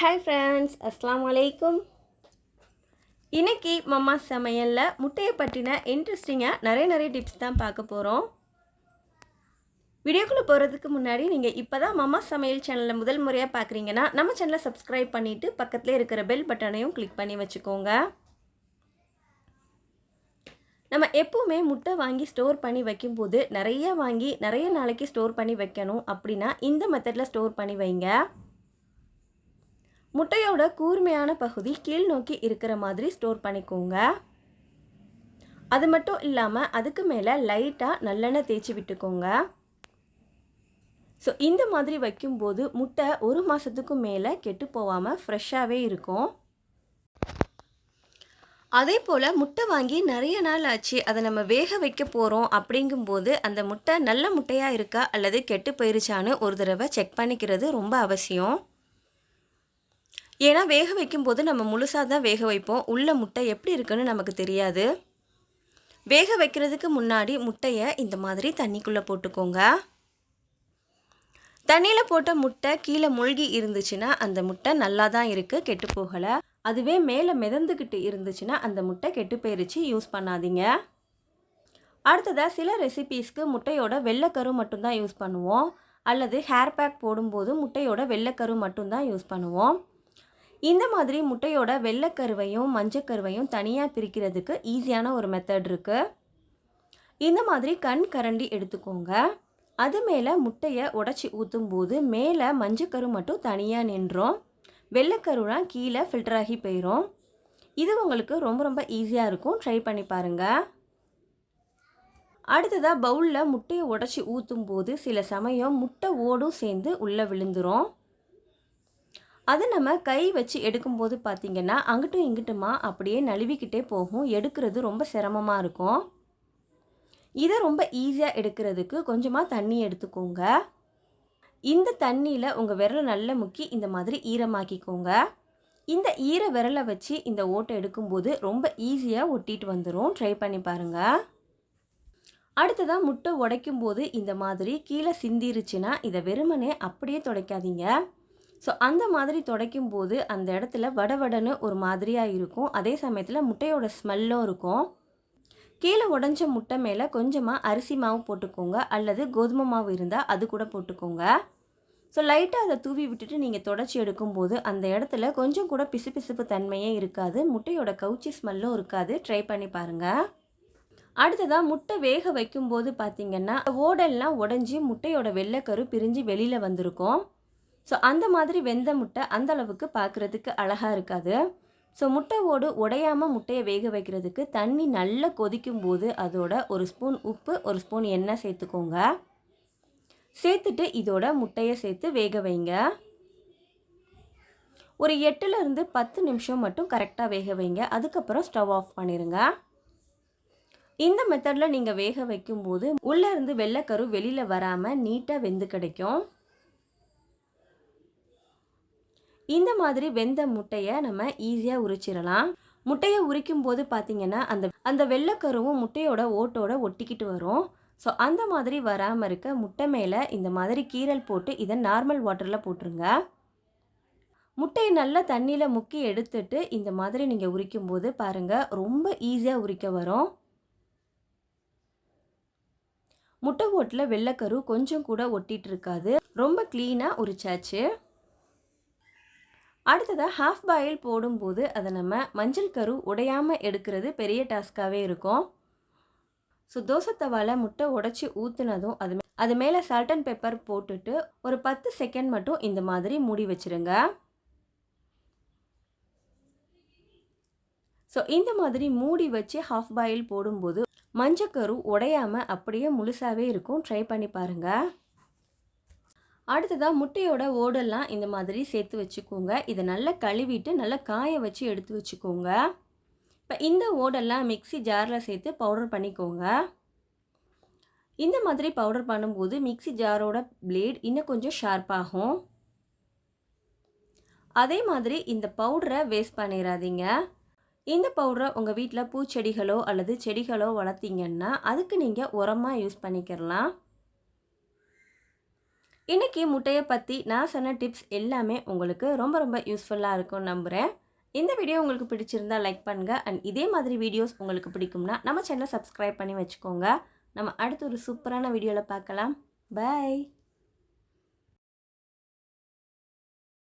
Hi friends அஸ்லாம் அலைக்கும் இன்றைக்கி மம்மா சமையலில் முட்டையை பற்றின இன்ட்ரெஸ்டிங்காக நிறைய நிறைய டிப்ஸ் தான் பார்க்க போகிறோம் வீடியோக்குள்ளே போகிறதுக்கு முன்னாடி நீங்கள் இப்போ தான் மம்மா சமையல் சேனலில் முதல் முறையாக பார்க்குறீங்கன்னா நம்ம சேனலை சப்ஸ்கிரைப் பண்ணிவிட்டு பக்கத்தில் இருக்கிற பெல் பட்டனையும் கிளிக் பண்ணி வச்சுக்கோங்க. நம்ம எப்போவுமே முட்டை வாங்கி ஸ்டோர் பண்ணி வைக்கும்போது நிறைய வாங்கி நிறைய நாளைக்கு ஸ்டோர் பண்ணி வைக்கணும் அப்படின்னா இந்த மெத்தடில் ஸ்டோர் பண்ணி வைங்க. முட்டையோட கூர்மையான பகுதி கீழ் நோக்கி இருக்கிற மாதிரி ஸ்டோர் பண்ணிக்கோங்க. அது மட்டும் இல்லாமல் அதுக்கு மேலே லைட்டாக நல்லெண்ணெய் தேய்ச்சி விட்டுக்கோங்க. ஸோ இந்த மாதிரி வைக்கும்போது முட்டை ஒரு மாதத்துக்கும் மேலே கெட்டு போகாமல் ஃப்ரெஷ்ஷாகவே இருக்கும். அதே போல் முட்டை வாங்கி நிறைய நாள் ஆச்சு அதை நம்ம வேக வைக்க போகிறோம் அப்படிங்கும்போது அந்த முட்டை நல்ல முட்டையாக இருக்கா அல்லது கெட்டு போயிருச்சான்னு ஒரு தடவை செக் பண்ணிக்கிறது ரொம்ப அவசியம். ஏன்னா வேக வைக்கும்போது நம்ம முழுசாக தான் வேக வைப்போம். உள்ள முட்டை எப்படி இருக்குன்னு நமக்கு தெரியாது. வேக வைக்கிறதுக்கு முன்னாடி முட்டையை இந்த மாதிரி தண்ணிக்குள்ளே போட்டுக்கோங்க. தண்ணியில் போட்ட முட்டை கீழே மூழ்கி இருந்துச்சுன்னா அந்த முட்டை நல்லா தான் இருக்குது கெட்டு போகலை. அதுவே மேலே மிதந்துக்கிட்டு இருந்துச்சுன்னா அந்த முட்டை கெட்டு போயிருச்சு யூஸ் பண்ணாதீங்க. அடுத்ததாக சில ரெசிபீஸ்க்கு முட்டையோட வெள்ளைக்கரு மட்டும்தான் யூஸ் பண்ணுவோம். அல்லது ஹேர் பேக் போடும்போது முட்டையோட வெள்ளைக்கரு மட்டும்தான் யூஸ் பண்ணுவோம். இந்த மாதிரி முட்டையோட வெள்ளைக்கருவையும் மஞ்சக்கருவையும் தனியாக பிரிக்கிறதுக்கு ஈஸியான ஒரு மெத்தட் இருக்குது இந்த மாதிரி கண் கரண்டி எடுத்துக்கோங்க. அது மேலே முட்டையை உடச்சி ஊற்றும் போது மேலே மஞ்சக்கரு மட்டும் தனியாக நின்றோம். வெள்ளைக்கருலாம் கீழே ஃபில்டர் ஆகி போயிடும் இது உங்களுக்கு ரொம்ப ரொம்ப ஈஸியாக இருக்கும். ட்ரை பண்ணி பாருங்கள் அடுத்ததாக பவுலில் முட்டையை உடச்சி ஊற்றும் போது சில சமயம் முட்டை ஓடும் சேர்ந்து உள்ளே விழுந்துரும். அது நம்ம கை வச்சு எடுக்கும்போது பார்த்திங்கன்னா அங்கிட்டும் இங்கிட்டுமா அப்படியே நழுவிக்கிட்டே போகும். எடுக்கிறது ரொம்ப சிரமமாக இருக்கும். இதை ரொம்ப ஈஸியாக எடுக்கிறதுக்கு கொஞ்சமாக தண்ணி எடுத்துக்கோங்க. இந்த தண்ணியில் உங்கள் விரலை நல்லா முக்கி இந்த மாதிரி ஈரமாக்கிக்கோங்க. இந்த ஈர விரலை வச்சு இந்த ஓட்டை எடுக்கும்போது ரொம்ப ஈஸியாக ஒட்டிட்டு வந்துடும் ட்ரை பண்ணி பாருங்கள் அடுத்ததாக முட்டை உடைக்கும் போது இந்த மாதிரி கீழே சிந்திருச்சுன்னா இதை வெறுமனே அப்படியே துடைக்காதீங்க. ஸோ அந்த மாதிரி துடைக்கும் போது அந்த இடத்துல வடவடன்னு ஒரு மாதிரியாக இருக்கும். அதே சமயத்தில் முட்டையோட ஸ்மெல்லும் இருக்கும். கீழே உடஞ்ச முட்டை மேலே கொஞ்சமாக அரிசி மாவு போட்டுக்கோங்க. அல்லது கோதுமை மாவு இருந்தால் அது கூட போட்டுக்கோங்க. ஸோ லைட்டாக அதை தூவி விட்டுட்டு நீங்கள் தொடச்சி எடுக்கும்போது அந்த இடத்துல கொஞ்சம் கூட பிசுபிசுப்பு தன்மையே இருக்காது. முட்டையோட கவுச்சி ஸ்மெல்லும் இருக்காது. ட்ரை பண்ணி பாருங்கள் அடுத்ததாக முட்டை வேக வைக்கும்போது பார்த்திங்கன்னா ஓடெல்லாம் உடஞ்சி முட்டையோட வெள்ளைக்கரு பிரிஞ்சு வெளியில் வந்திருக்கும். ஸோ அந்த மாதிரி வெந்த முட்டை அந்த அளவுக்கு பார்க்குறதுக்கு அழகாக இருக்காது. ஸோ முட்டை ஓடு உடையாமல் முட்டையை வேக வைக்கிறதுக்கு தண்ணி நல்லா கொதிக்கும் போது அதோட ஒரு ஸ்பூன் உப்பு ஒரு ஸ்பூன் எண்ணெய் சேர்த்துக்கோங்க. சேர்த்துட்டு இதோட முட்டையை சேர்த்து வேக வைங்க. ஒரு எட்டுலேருந்து பத்து நிமிஷம் மட்டும் கரெக்டாக வேக வைங்க. அதுக்கப்புறம் ஸ்டவ் ஆஃப் பண்ணிடுங்க இந்த மெத்தடில் நீங்கள் வேக வைக்கும்போது உள்ளேருந்து வெள்ளைக்கரு வெளியில் வராமல் நீட்டாக வெந்து கிடைக்கும். இந்த மாதிரி வெந்த முட்டையை நம்ம ஈஸியாக உரிச்சிடலாம். முட்டையை உரிக்கும் போது பார்த்திங்கன்னா அந்த அந்த வெள்ளைக்கருவும் முட்டையோட ஓட்டோட ஒட்டிக்கிட்டு வரும். ஸோ அந்த மாதிரி வராமல் இருக்க முட்டை மேலே இந்த மாதிரி கீரல் போட்டு இதை நார்மல் வாட்டரில் போட்டுருங்க. முட்டையை நல்லா தண்ணியில் முக்கி எடுத்துட்டு இந்த மாதிரி நீங்கள் உரிக்கும் போது பாருங்கள் ரொம்ப ஈஸியாக உரிக்க வரும். முட்டை ஓட்டில் வெள்ளைக்கரு கொஞ்சம் கூட ஒட்டிகிட்டு இருக்காது. ரொம்ப க்ளீனாக உரிச்சாச்சு. அடுத்ததாக ஹாஃப் பாயில் போடும்போது அதை நம்ம மஞ்சள் கரு உடையாமல் எடுக்கிறது பெரிய டாஸ்க்காகவே இருக்கும். ஸோ தோசை தவாவில் முட்டை உடச்சி ஊற்றுனதும் அது அது மேலே சால்ட் அண்ட் பெப்பர் போட்டுட்டு ஒரு பத்து செகண்ட் மட்டும் இந்த மாதிரி மூடி வச்சுருங்க. ஸோ இந்த மாதிரி மூடி வச்சு ஹாஃப் பாயில் போடும்போது மஞ்சக்கரு உடையாமல் அப்படியே முழுசாகவே இருக்கும். ட்ரை பண்ணி பாருங்கள் அடுத்ததாக முட்டையோட ஓடெல்லாம் இந்த மாதிரி சேர்த்து வச்சுக்கோங்க. இதை நல்லா கழுவிட்டு நல்லா காய வச்சு எடுத்து வச்சுக்கோங்க. இப்போ இந்த ஓடெல்லாம் மிக்சி ஜாரில் சேர்த்து பவுடர் பண்ணிக்கோங்க. இந்த மாதிரி பவுடர் பண்ணும்போது மிக்சி ஜாரோட பிளேட் இன்னும் கொஞ்சம் ஷார்ப்பாகும் அதே மாதிரி இந்த பவுடரை வேஸ்ட் பண்ணிடாதீங்க இந்த பவுடரை உங்கள் வீட்டில் பூச்செடிகளோ அல்லது செடிகளோ வளர்த்தீங்கன்னா அதுக்கு நீங்கள் உரமாக யூஸ் பண்ணிக்கிறலாம் இன்றைக்கி முட்டையை பற்றி நான் சொன்ன டிப்ஸ் எல்லாமே உங்களுக்கு ரொம்ப ரொம்ப யூஸ்ஃபுல்லாக இருக்கும்னு நம்புகிறேன் இந்த வீடியோ உங்களுக்கு பிடிச்சிருந்தா லைக் பண்ணுங்கள் அண்ட் இதே மாதிரி வீடியோஸ் உங்களுக்கு பிடிக்கும்னா நம்ம சேனலை சப்ஸ்கிரைப் பண்ணி வச்சுக்கோங்க. நம்ம அடுத்து ஒரு சூப்பரான வீடியோவில் பார்க்கலாம். பை